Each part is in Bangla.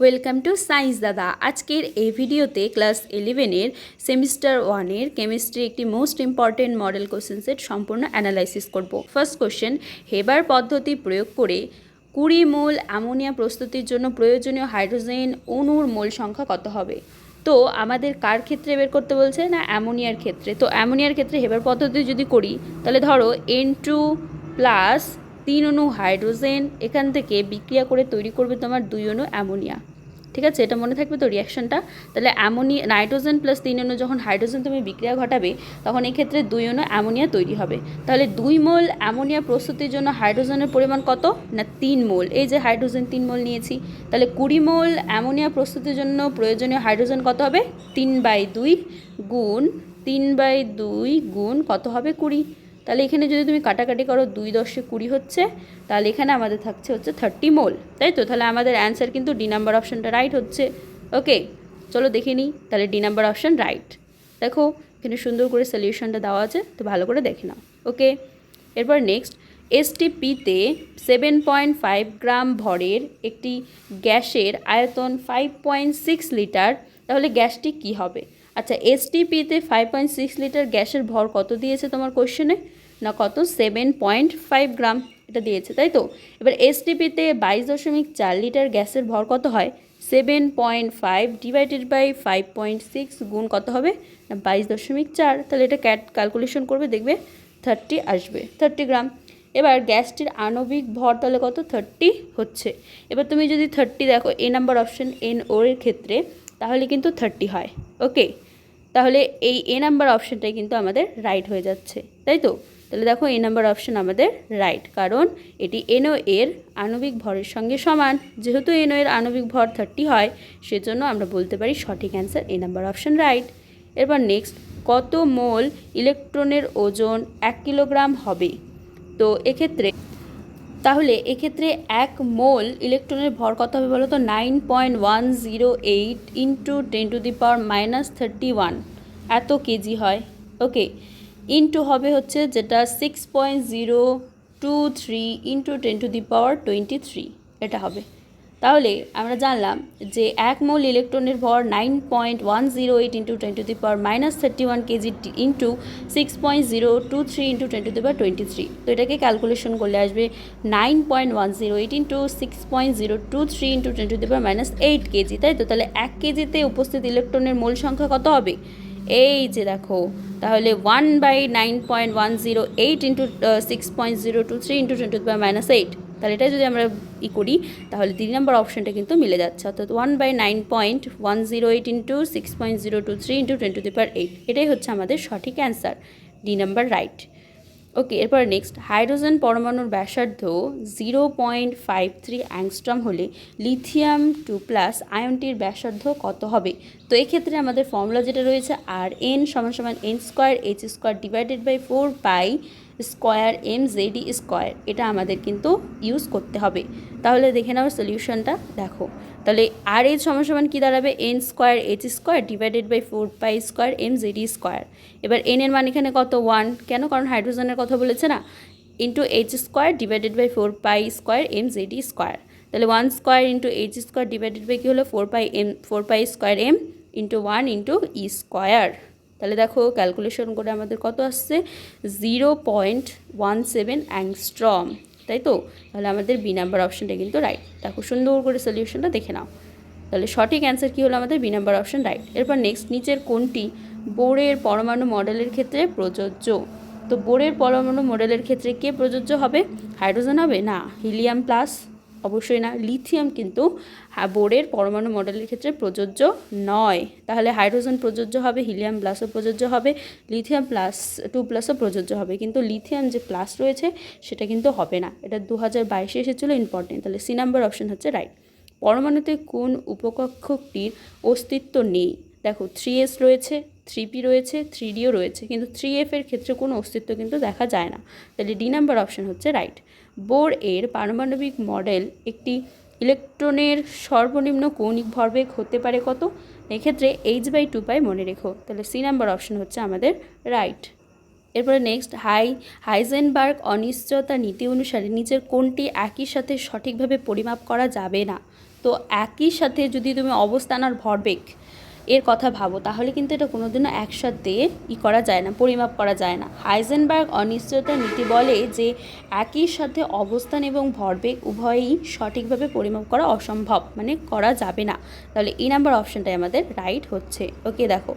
ওয়েলকাম টু সায়েন্স দাদা আজকের এই ভিডিওতে ক্লাস ইলেভেনের সেমিস্টার ওয়ানের কেমিস্ট্রি একটি most important model question set সম্পূর্ণ অ্যানালাইসিস করব। ফার্স্ট কোশ্চেন হেবার পদ্ধতি প্রয়োগ করে কুড়ি মোল অ্যামোনিয়া প্রস্তুতির জন্য প্রয়োজনীয় হাইড্রোজেন অণুর মোল সংখ্যা কত হবে? তো আমাদের কার ক্ষেত্রে বের করতে বলছে না অ্যামোনিয়ার ক্ষেত্রে? তো অ্যামোনিয়ার ক্ষেত্রে হেবার পদ্ধতি যদি করি, তাহলে ধরো এন টু প্লাস তিন অণু হাইড্রোজেন এখান থেকে বিক্রিয়া করে তৈরি করবে তোমার দুই অণু অ্যামোনিয়া। ঠিক আছে? এটা মনে থাকবে তো রিয়াকশনটা তাহলে অ্যামোনিয়া, নাইট্রোজেন প্লাস তিন অণু যখন হাইড্রোজেন তুমি বিক্রিয়া ঘটাবে, তখন এক্ষেত্রে দুই অণু অ্যামোনিয়া তৈরি হবে। তাহলে দুই মোল অ্যামোনিয়া প্রস্তুতির জন্য হাইড্রোজেনের পরিমাণ কত? না, তিন মোল। এই যে হাইড্রোজেন তিন মোল নিয়েছি, তাহলে কুড়ি মোল অ্যামোনিয়া প্রস্তুতির জন্য প্রয়োজনীয় হাইড্রোজেন কত হবে? তিন বাই দুই গুণ তিন বাই দুই গুণ কত হবে? কুড়ি। তাহলে এখানে যদি তুমি কাটাকাটি করো দুই দশে কুড়ি হচ্ছে, তাহলে এখানে আমাদের থাকছে হচ্ছে থার্টি মোল, তাই তো? তাহলে আমাদের অ্যান্সার কিন্তু ডি নাম্বার অপশানটা রাইট হচ্ছে। ওকে চলো দেখে নিই, তাহলে ডি নাম্বার অপশান রাইট দেখো, এখানে সুন্দর করে সলিউশনটা দেওয়া আছে, তো ভালো করে দেখে নাও। ওকে এরপর নেক্সট এসটিপিতে সেভেন পয়েন্ট ফাইভ গ্রাম ভরের একটি গ্যাসের আয়তন ফাইভ পয়েন্ট সিক্স লিটার তাহলে গ্যাসটি কী হবে? আচ্ছা এসটিপিতে ফাইভ পয়েন্ট সিক্স লিটার গ্যাসের ভর কত দিয়েছে তোমার কোশ্চেনে না, কত? সেভেন পয়েন্ট ফাইভ গ্রাম এটা দিয়েছে, তাই তো? এবার এসটিপিতে বাইশ দশমিক চার লিটার গ্যাসের ভর কত হয়? Seven point five divided by five point six গুণ কত হবে? না, বাইশ দশমিক চার। তাহলে এটা ক্যাট ক্যালকুলেশন করবে, দেখবে থার্টি আসবে থার্টি গ্রাম। এবার গ্যাসটির আণবিক ভর তাহলে কত? থার্টি হচ্ছে। এবার তুমি যদি থার্টি দেখো এ নাম্বার অপশন এন ওর ক্ষেত্রে, তাহলে কিন্তু থার্টি হয় ওকে তাহলে এই এ নাম্বার অপশানটাই কিন্তু আমাদের রাইট হয়ে যাচ্ছে, তাই তো? তাহলে দেখো এ নাম্বার অপশান আমাদের রাইট কারণ এটি এনও এর আণবিক ভরের সঙ্গে সমান। যেহেতু এনও এর আণবিক ভর থার্টি হয়, সেজন্য আমরা বলতে পারি সঠিক answer A number option right এরপর নেক্সট কত মোল ইলেকট্রনের ওজন এক কিলোগ্রাম হবে? তো এক্ষেত্রে তাহলে এক্ষেত্রে এক মোল ইলেকট্রনের ভর কত হবে বলো তো? Nine point one zero eight into ten to the power minus thirty one এত কেজি হয়। ওকে ইন্টু হবে হচ্ছে যেটা six point zero two three into ten to the power twenty three এটা হবে। তাহলে আমরা জানলাম যে এক মোল ইলেকট্রনের ভর nine point one zero eight into ten to the power minus thirty one KG into six point zero two three into ten to the power twenty three তো এটাকে ক্যালকুলেশন করলে আসবে nine point one zero eight into six point zero two three into ten to the power minus eight KG তাই তো? তাহলে এক কেজিতে উপস্থিত ইলেকট্রনের মোল সংখ্যা কত হবে? এই যে দেখো, তাহলে one by nine point one zero eight into six point zero two three into ten to the power minus eight তাহলে এটা যদি আমরা ই করি, তাহলে তিন নম্বর অপশানটা কিন্তু মিলে যাচ্ছে। অর্থাৎ one by nine point one zero eight into six point zero two three into ten to per eight এটাই হচ্ছে আমাদের সঠিক answer D number right okay এরপর নেক্সট হাইড্রোজেন পরমাণুর ব্যাসার্ধ zero point five three angstrom হলে লিথিয়াম টু প্লাস আয়নটির ব্যাসার্ধ কত হবে? তো এক্ষেত্রে আমাদের ফর্মুলা যেটা রয়েছে আর এন সমান সমান N square H square divided by four pi square M Z E square, এটা আমাদের কিন্তু ইউজ করতে হবে। তাহলে দেখে নাও সলিউশনটা, দেখো। তাহলে আর এইচ সমান কী দাঁড়াবে? N square H square divided by four pi square M Z E square. এবার এন এর মান এখানে কত? ওয়ান। কেন? কারণ হাইড্রোজেনের কথা বলেছে না। Into H square divided by four pi square M Z E square. তাহলে one square into H square divided by কী হলো? Four pi M, four pi square M into one into E square. তাহলে দেখো ক্যালকুলেশন করে আমাদের কত আসছে? Zero point one seven angstrom তাই তো? তাহলে আমাদের বি নাম্বার অপশানটা কিন্তু রাইট দেখো সুন্দর করে সলিউশনটা দেখে নাও। তাহলে সঠিক অ্যান্সার কী হলো আমাদের? বি নাম্বার অপশান রাইট এরপর নেক্সট নিচের কোনটি? বোরের পরমাণু মডেলের ক্ষেত্রে প্রযোজ্য। তো বোরের পরমাণু মডেলের ক্ষেত্রে কে প্রযোজ্য হবে? হাইড্রোজেন হবে? না হিলিয়াম প্লাস অবশ্যই না। লিথিয়াম কিন্তু বোর্ডের পরমাণু মডেলের ক্ষেত্রে প্রযোজ্য নয়। তাহলে হাইড্রোজেন প্রযোজ্য হবে, হিলিয়াম প্লাসও প্রযোজ্য হবে, লিথিয়াম প্লাস টু প্লাসও প্রযোজ্য হবে। কিন্তু লিথিয়াম যে প্লাস রয়েছে, সেটা কিন্তু হবে না। এটা দু হাজার বাইশে এসেছিল ইম্পর্টেন্ট। তাহলে সি নাম্বার অপশন হচ্ছে রাইট। পরমাণুতে কোন উপকক্ষকটির অস্তিত্ব নেই? দেখো, থ্রি এস রয়েছে, থ্রি পি রয়েছে, থ্রি ডিও রয়েছে। কিন্তু থ্রি এফ এর ক্ষেত্রে কোনো অস্তিত্ব কিন্তু দেখা যায় না। তাহলে ডি নাম্বার অপশন হচ্ছে রাইট। বোর এর পারমাণবিক মডেল একটি ইলেকট্রনের সর্বনিম্ন কৌণিক ভরবেগ হতে পারে কত? এক্ষেত্রে এইচ বাই টু পাই মনে রেখো। তাহলে সি নাম্বার অপশন হচ্ছে আমাদের রাইট এরপরে নেক্সট হাই হাইজেনবার্গ অনিশ্চয়তা নীতি অনুসারে নিচের কোনটি একই সাথে সঠিকভাবে পরিমাপ করা যাবে না। তো একই সাথে যদি তুমি অবস্থান আর ভরবেগ এর কথা ভাবো, তাহলে কিন্তু এটা কোনোদিনও একসাথে ই করা যায় না, পরিমাপ করা যায় না। হাইজেনবার্গ অনিশ্চয়তা নীতি বলে যে, একই সাথে অবস্থান এবং ভরবেগ উভয়ই সঠিকভাবে পরিমাপ করা অসম্ভব মানে করা যাবে না। তাহলে এই নাম্বার অপশানটাই আমাদের রাইট হচ্ছে। ওকে, দেখো।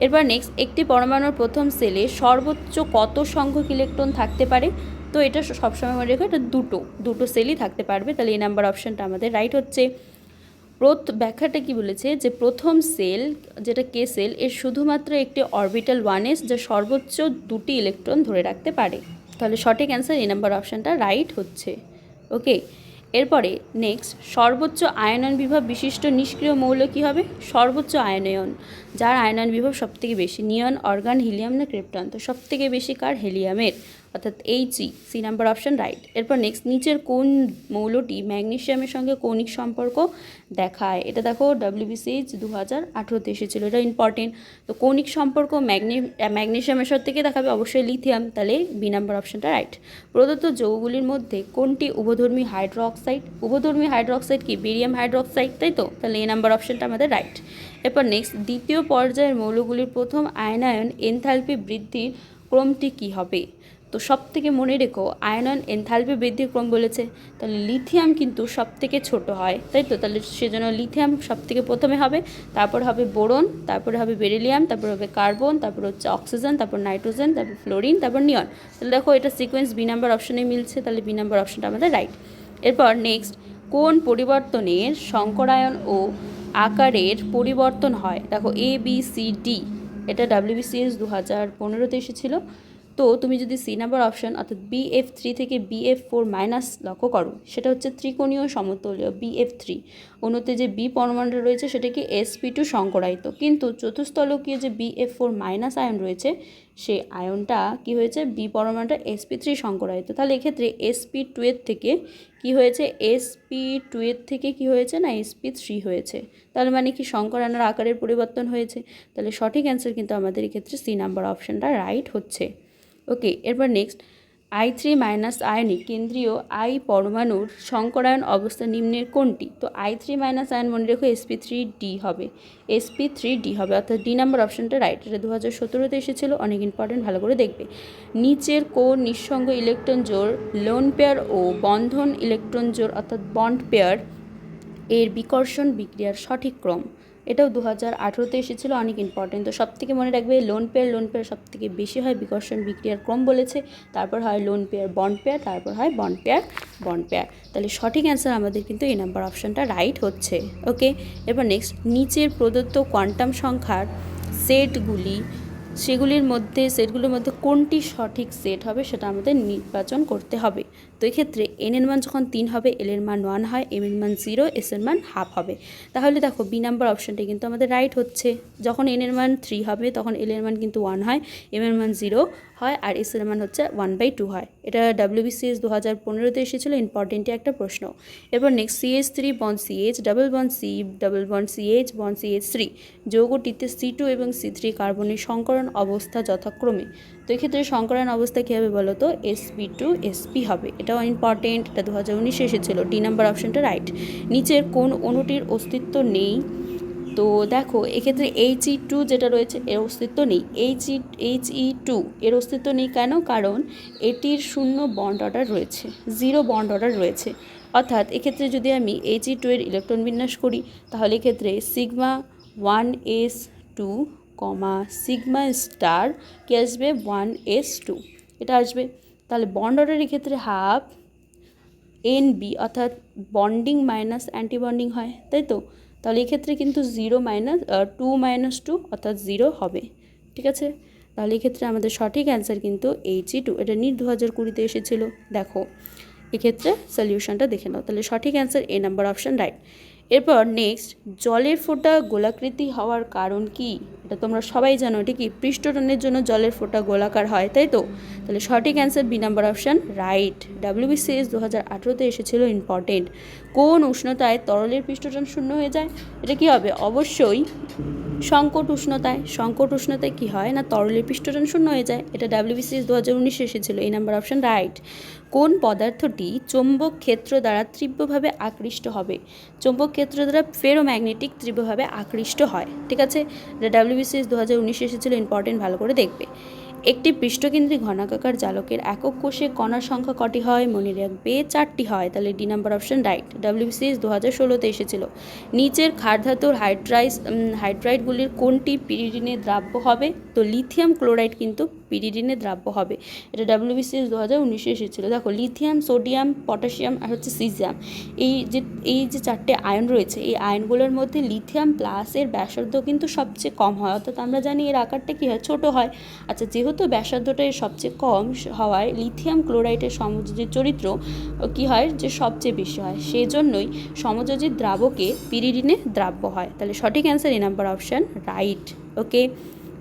এরপর নেক্সট, একটি পরমাণুর প্রথম সেলে সর্বোচ্চ কত সংখ্যক ইলেকট্রন থাকতে পারে? তো এটা সবসময় মনে রেখো, এটা দুটো দুটো সেলই থাকতে পারবে। তাহলে এই নাম্বার অপশানটা আমাদের রাইট হচ্ছে। ব্যাখ্যাটা কি বলেছে? যে প্রথম সেল, যেটা কে সেল, এর শুধুমাত্র একটি অরবিটাল ওয়ান এস যা সর্বোচ্চ দুটি ইলেকট্রন ধরে রাখতে পারে। তাহলে সঠিক অ্যান্সার এই নাম্বার অপশানটা রাইট হচ্ছে। ওকে, এরপরে নেক্সট, সর্বোচ্চ আয়নন বিভব বিশিষ্ট নিষ্ক্রিয় মৌল কী হবে? সর্বোচ্চ আয়নয়ন, যার আয়নন বিভব সবথেকে বেশি, নিয়ন, অর্গান, হিলিয়াম না ক্রিপ্টন? তো সবথেকে বেশি কার? হেলিয়ামের। অর্থাৎ HE C number option right এরপর নেক্সট নিচের কোন মৌলটি ম্যাগনেশিয়ামের সঙ্গে কৌণিক সম্পর্ক দেখায়? এটা দেখো ডাব্লিউবিসিএইচ দু হাজার আঠেরোতে এসেছিল, এটা ইম্পর্টেন্ট তো কৌণিক সম্পর্ক ম্যাগনে, ম্যাগনেশিয়ামের সাথে থেকে দেখাবে অবশ্যই লিথিয়াম তাহলে বি নাম্বার অপশানটা রাইট প্রদত্ত যৌগগুলির মধ্যে কোনটি উভধর্মী হাইড্রোক্সাইড উভধর্মী হাইড্রোক্সাইড কি? বেরিয়াম হাইড্রোক্সাইড তাই তো? তাহলে এই নাম্বার অপশনটা আমাদের রাইট এরপর নেক্সট দ্বিতীয় পর্যায়ের মৌলগুলির প্রথম আয়নায়ন এনথালপি বৃদ্ধির ক্রমটি কী হবে? তো সব থেকে মনে রেখো আয়নন এনথালপি বৃদ্ধির ক্রম বলেছে। তাহলে লিথিয়াম কিন্তু সব থেকে ছোট হয়, তাই তো? তাহলে সেজন্য লিথিয়াম সব থেকে প্রথমে হবে, তারপর হবে বোরন, তারপরে হবে বেরিলিয়াম তারপর হবে কার্বন তারপর হচ্ছে অক্সিজেন তারপর নাইট্রোজেন তারপর ফ্লোরিন তারপর নিয়ন তাহলে দেখো এটা সিকোয়েন্স বি নাম্বার অপশনে মিলছে, তাহলে বি নাম্বার অপশনটা আমাদের রাইট এরপর নেক্সট কোন পরিবর্তনের সংকরায়ন ও আকারের পরিবর্তন হয়? দেখো এ বি সি ডি এটা ডাব্লিউবিসিএস দু হাজার পনেরোতে এসেছিল। তো তুমি যদি সি নাম্বার অপশন অর্থাৎ বি এফ থ্রি থেকে বি এফ ফোর মাইনাস লক্ষ্য করো, সেটা হচ্ছে ত্রিকোণীয় সমতলীয় বি এফ থ্রি অন্যতে যে বি পরমাণু রয়েছে, সেটাকে এসপি টু সংকরায়িত। কিন্তু চতুস্থলকীয় যে বি এফ ফোর মাইনাস আয়ন রয়েছে, সেই আয়নটা কি হয়েছে? বি পরমাণুটা এসপি থ্রি সংকরায়িত। তাহলে এক্ষেত্রে এসপি টু এর থেকে কি হয়েছে? এসপি টু এর থেকে কি হয়েছে না এসপি থ্রি হয়েছে? তাহলে মানে কি সংকরানোর আকারের পরিবর্তন হয়েছে? তাহলে সঠিক অ্যান্সার কিন্তু আমাদের এক্ষেত্রে সি নাম্বার অপশানটা রাইট হচ্ছে। ওকে এরপর নেক্সট আই থ্রি মাইনাস আয়নে কেন্দ্রীয় আই পরমাণুর সংকরায়ন অবস্থা নিম্নের কোনটি? তো আই থ্রি মাইনাস আয়ন মনে রেখো এসপি থ্রি ডি হবে। এসপি থ্রি ডি হবে, অর্থাৎ ডি নাম্বার অপশানটা রাইট এটা দু হাজার সতেরোতে এসেছিল, অনেক ইম্পর্টেন্ট ভালো করে দেখবে। নিচের কোন নিঃসঙ্গ ইলেকট্রন জোর লোন পেয়ার ও বন্ধন ইলেকট্রন জোর অর্থাৎ বন্ড পেয়ার এর বিকর্ষণ বিক্রিয়ার সঠিক ক্রম। এটাও দু হাজার আঠেরোতে এসেছিল, অনেক ইম্পর্টেন্ট তো সব থেকে মনে রাখবে লোন পেয়ার লোন পেয়ার সব থেকে বেশি হয় বিকর্ষণ বিক্রিয়ার ক্রম বলেছে। তারপর হয় লোন পেয়ার বন্ড পেয়ার তারপর হয় বন্ড পেয়ার বন্ড পেয়ার তাহলে সঠিক অ্যান্সার আমাদের কিন্তু এই নাম্বার অপশানটা রাইট হচ্ছে ওকে এবার নেক্সট নিচের প্রদত্ত কোয়ান্টাম সংখ্যার সেটগুলি সেগুলির মধ্যে সেটগুলির মধ্যে কোনটি সঠিক সেট হবে সেটা আমাদের নির্বাচন করতে হবে। তো এক্ষেত্রে এন এর মান যখন তিন হবে এল এর মান ওয়ান হয় এম এর মান জিরো এস এর মান হাফ হবে। তাহলে দেখো বি নাম্বার অপশানটা কিন্তু আমাদের রাইট হচ্ছে। যখন এন এর মান থ্রি হবে, তখন এল এর মান কিন্তু ওয়ান হয় এম এর মান জিরো হয়, আর এস এর মান হচ্ছে ওয়ান বাই টু হয়। এটা ডাব্লিউবিসিএস দু হাজার পনেরোতে এসেছিল ইম্পর্টেন্টই একটা প্রশ্ন। এরপর next CH three bond CH double bond C double bond CH bond CH three যৌগটিতে C two এবং সি থ্রি কার্বনের সংকরণ অবস্থা যথাক্রমে। তো এক্ষেত্রে সংকরণ অবস্থা কী হবে বলো তো? এসপি টু এসপি হবে। এটাও ইম্পর্টেন্ট এটা দু হাজার উনিশে এসেছিল। ডি নাম্বার অপশানটা রাইট নিচের কোন অণুটির অস্তিত্ব নেই? তো দেখো, এক্ষেত্রে এইচ ই টু যেটা রয়েছে, এর অস্তিত্ব নেই। H E H E two এর অস্তিত্ব নেই কেন? কারণ এটির শূন্য বন্ড অর্ডার রয়েছে জিরো বন্ড অর্ডার রয়েছে। অর্থাৎ এক্ষেত্রে যদি আমি এইচ ই টু এর ইলেকট্রন বিন্যাস করি, তাহলে এক্ষেত্রে sigma one S two comma sigma star কি আসবে ওয়ান এস টু। এটা আসবে। তাহলে বন্ড অর্ডারের ক্ষেত্রে হাফ এন বি অর্থাৎ বন্ডিং মাইনাস অ্যান্টি বন্ডিং হয়, তাই তো? তাহলে এক্ষেত্রে কিন্তু zero minus two minus two অর্থাৎ জিরো হবে। ঠিক আছে? তাহলে এক্ষেত্রে আমাদের সঠিক অ্যান্সার কিন্তু এইচ ই টু এটা নিট দু হাজার কুড়িতে এসেছিল। দেখো, এক্ষেত্রে সলিউশনটা দেখে নাও। তাহলে সঠিক answer A number option right এরপর নেক্সট জলের ফোঁটা গোলাকৃতি হওয়ার কারণ কি? এটা তোমরা সবাই জানো, এটা কি পৃষ্ঠটানের জন্য জলের ফোঁটা গোলাকার হয়, তাই তো? তাহলে সঠিক answer B number option right WBCS দু হাজার আঠেরোতে এসেছিল ইম্পর্টেন্ট কোন উষ্ণতায় তরলের পৃষ্ঠটন শূন্য হয়ে যায়? এটা কি হবে? অবশ্যই সংকট উষ্ণতায়। সংকট উষ্ণতায় কী হয়? না, তরলের পৃষ্ঠটন শূন্য হয়ে যায়। এটা ডাব্লিউবিসিএস দু হাজার উনিশে এসেছিল। এই নাম্বার অপশান রাইট কোন পদার্থটি চৌম্বক ক্ষেত্র দ্বারা তীব্রভাবে আকৃষ্ট হবে? চৌম্বক ক্ষেত্র দ্বারা ফেরো ম্যাগনেটিক তীব্রভাবে আকৃষ্ট হয়। ঠিক আছে? ডাব্লিউবিসিএস দু হাজার উনিশে এসেছিল ইম্পর্টেন্ট ভালো করে দেখবে। একটি পৃষ্ঠকেন্দ্রী ঘনাকাকার জালকের একক কোষে কণার সংখ্যা কটি হয়? মনে রাখবে চারটি হয়। তাহলে D number option right. WBCS দু হাজার ষোলোতে এসেছিল। নিচের ক্ষারধাতুর হাইড্রাইস হাইড্রাইডগুলির কোনটি পিরিডিনে দ্রাব্য হবে? তো লিথিয়াম ক্লোরাইড কিন্তু পিরিডিনে দ্রাব্য হবে। এটা ডাব্লিউবিসিএস দু হাজার উনিশে এসেছিল। দেখো, লিথিয়াম, সোডিয়াম, পটাশিয়াম আর হচ্ছে সিজিয়াম এই যে এই যে চারটে আয়ন রয়েছে, এই আয়নগুলোর মধ্যে লিথিয়াম প্লাসের ব্যাসার্ধ কিন্তু সবচেয়ে কম হয়। অর্থাৎ আমরা জানি এর আকারটা কী হয়? ছোটো হয়। আচ্ছা যেহেতু ব্যাসার্ধটা এর সবচেয়ে কম হওয়ায় লিথিয়াম ক্লোরাইডের সমযোজীর চরিত্র কী হয় যে সবচেয়ে বেশি হয়। সেই জন্যই সমযোজী দ্রাবকে পিরিডিনে দ্রাব্য হয়। তাহলে সঠিক answer A number option right okay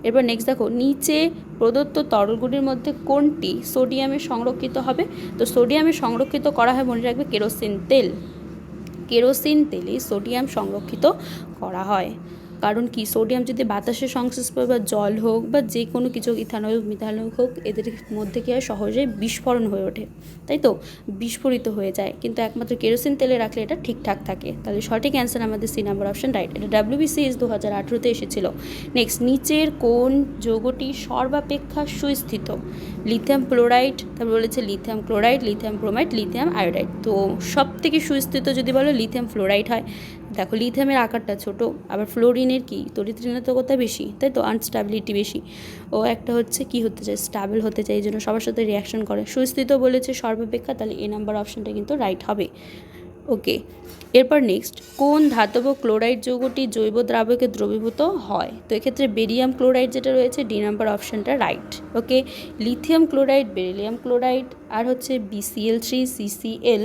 এরপর নেক্সট দেখো, নিচে প্রদত্ত তরলগুলির মধ্যে কোনটি সোডিয়ামে সংরক্ষিত হবে? তো সোডিয়ামে সংরক্ষিত করা হয়, মনে রাখবে, কেরোসিন তেল। কেরোসিন তেলে সোডিয়াম সংরক্ষিত করা হয়। কারণ কি? সোডিয়াম যদি বাতাসের পায় বা জল হোক বা যে কোনো কিছু ইথানল, মিথানল হোক, এদের মধ্যে কী হয়? সহজে বিস্ফোরণ হয়ে ওঠে। তাই তো? বিস্ফোরিত হয়ে যায়। কিন্তু একমাত্র কেরোসিন তেলে রাখলে এটা ঠিকঠাক থাকে। তাহলে সঠিক অ্যান্সার আমাদের সি নাম্বার অপশন রাইট। এটা ডাব্লিউবিসিএস দু হাজার আঠেরোতে এসেছিল। নেক্সট, নিচের কোন যৌগটি সর্বাপেক্ষা সুস্থিত? লিথিয়াম ক্লোরাইড, তারপর বলেছে lithium chloride, lithium bromide, lithium iodide. তো সব থেকে সুস্থিত যদি বলো, লিথিয়াম ফ্লোরাইড হয়। দেখো লিথিয়ামের আকারটা ছোট, আবার ফ্লোরিনের কি? তরিত্রিণাত্মকতা বেশি? তাই তো আনস্টাবিলিটি বেশি। ও একটা হচ্ছে কি হতে চায়? স্টাবল হতে চায়, এই জন্য সবার সাথে রিয়াকশন করে। সুস্থিত বলেছে সর্বাপেক্ষা, তাহলে এ নাম্বার অপশানটা কিন্তু রাইট হবে। ওকে এরপর নেক্সট কোন ধাতব ক্লোরাইড যৌগটি জৈব দ্রাবকে দ্রবীভূত হয়? তো এক্ষেত্রে বেরিয়াম ক্লোরাইড যেটা রয়েছে ডি নাম্বার অপশনটা right okay lithium chloride beryllium chloride আর হচ্ছে বিসিএল থ্রি সিসিএল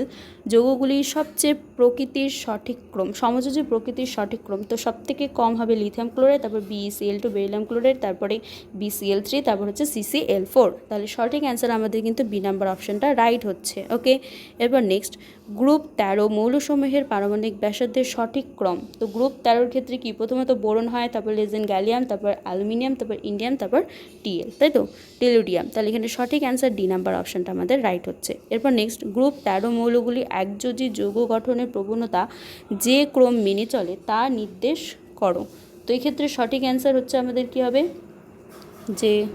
যৌগগুলি সবচেয়ে প্রকৃতির সঠিক ক্রম, সমযোজী প্রকৃতির সঠিক ক্রম। তো সব থেকে কম হবে লিথিয়াম ক্লোরাইড তারপর বিসিএল টু বেরিলিয়াম ক্লোরাইড তারপরে বিসিএল থ্রি তারপর হচ্ছে সিসিএল ফোর তাহলে সঠিক অ্যান্সার আমাদের কিন্তু বি নাম্বার অপশানটা রাইট হচ্ছে ওকে এরপর নেক্সট গ্রুপ তেরো মৌলসমূহের পারমাণবিক ব্যাসার্ধের সঠিক ক্রম। তো গ্রুপ তেরোর ক্ষেত্রে কি? প্রথমত বোরন হয়, তারপর লেজেন গ্যালিয়াম তারপর অ্যালুমিনিয়াম তারপর ইন্ডিয়াম তারপর টিএল তাই তো? টেলুডিয়াম তাহলে এখানে সঠিক অ্যান্সার ডি নাম্বার অপশানটা আমাদের রাইট হচ্ছে। এরপর নেক্সট গ্রুপ তেরো মৌলগুলি একযোজী যৌগ গঠনের প্রবণতা যে ক্রম মেনে চলে, তা নির্দেশ করো। তো এই ক্ষেত্রে সঠিক অ্যান্সার হচ্ছে আমাদের কি হবে? যে,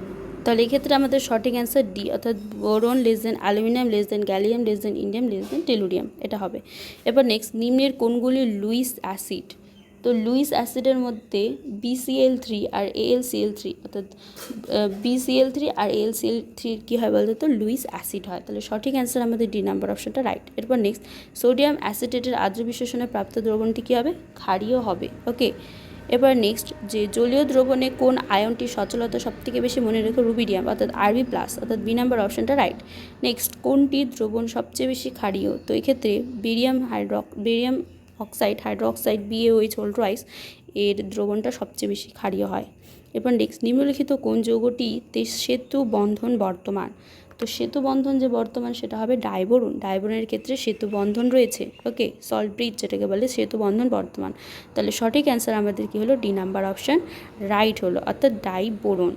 তাহলে এক্ষেত্রে আমাদের সঠিক অ্যান্সার ডি অর্থাৎ boron less than aluminium less than gallium less than indium less than tellurium এটা হবে। এবার নেক্সট নিম্নের কোনগুলি লুইস অ্যাসিড? তো লুইস অ্যাসিডের মধ্যে বিসিএল থ্রি আর এএলসিএল থ্রি অর্থাৎ বিসিএল থ্রি আর এএলসিএল থ্রি কী হয় বলতে? তো লুইস অ্যাসিড হয়। তাহলে সঠিক অ্যান্সার আমাদের ডি নাম্বার অপশনটা রাইট এরপর নেক্সট সোডিয়াম অ্যাসিটেটের আর্দ্র বিশ্লেষণে প্রাপ্ত দ্রবণটি কী হবে? ক্ষারীয় হবে। ওকে এবার নেক্সট যে জলীয় দ্রবণে কোন আয়নটি সচলতা সবথেকে বেশি মনে রেখো? রুবিডিয়াম অর্থাৎ আরবি প্লাস অর্থাৎ বি নাম্বার অপশনটা রাইট নেক্সট কোনটি দ্রবণ সবচেয়ে বেশি ক্ষারীয়? তো এক্ষেত্রে বেরিয়াম হাইড্রক বেরিয়াম অক্সাইড হাইড্রোক্সাইড বিএওইচ হোল্ড্রাইস এর দ্রবণটা সবচেয়ে বেশি ক্ষারীয় হয়। নেক্সট নিম্নলিখিত কোন যৌগটি সেতু বন্ধন বর্তমান? তো সেতু বন্ধন যে বর্তমান সেটা হবে ডাইবোরন। ডাইবোরনের ক্ষেত্রে সেতু বন্ধন রয়েছে। ওকে সল্ট ব্রিজ যেটাকে বলে, সেতু বন্ধন বর্তমান। তাহলে সঠিক অ্যান্সার আমাদের কি হলো? ডি নাম্বার অপশান রাইট হলো। অর্থাৎ ডাইবোরন।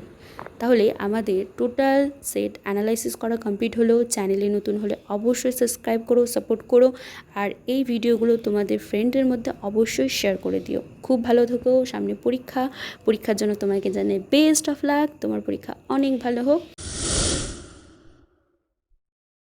তাহলে আমাদের টোটাল সেট অ্যানালাইসিস করা কমপ্লিট হলো চ্যানেলে নতুন হলে অবশ্যই সাবস্ক্রাইব করো সাপোর্ট করো আর এই ভিডিওগুলো তোমাদের ফ্রেন্ডের মধ্যে অবশ্যই শেয়ার করে দিও। খুব ভালো থেকো, সামনে পরীক্ষা। পরীক্ষার জন্য তোমাকে জানে বেস্ট অফ লাক তোমার পরীক্ষা অনেক ভালো হোক।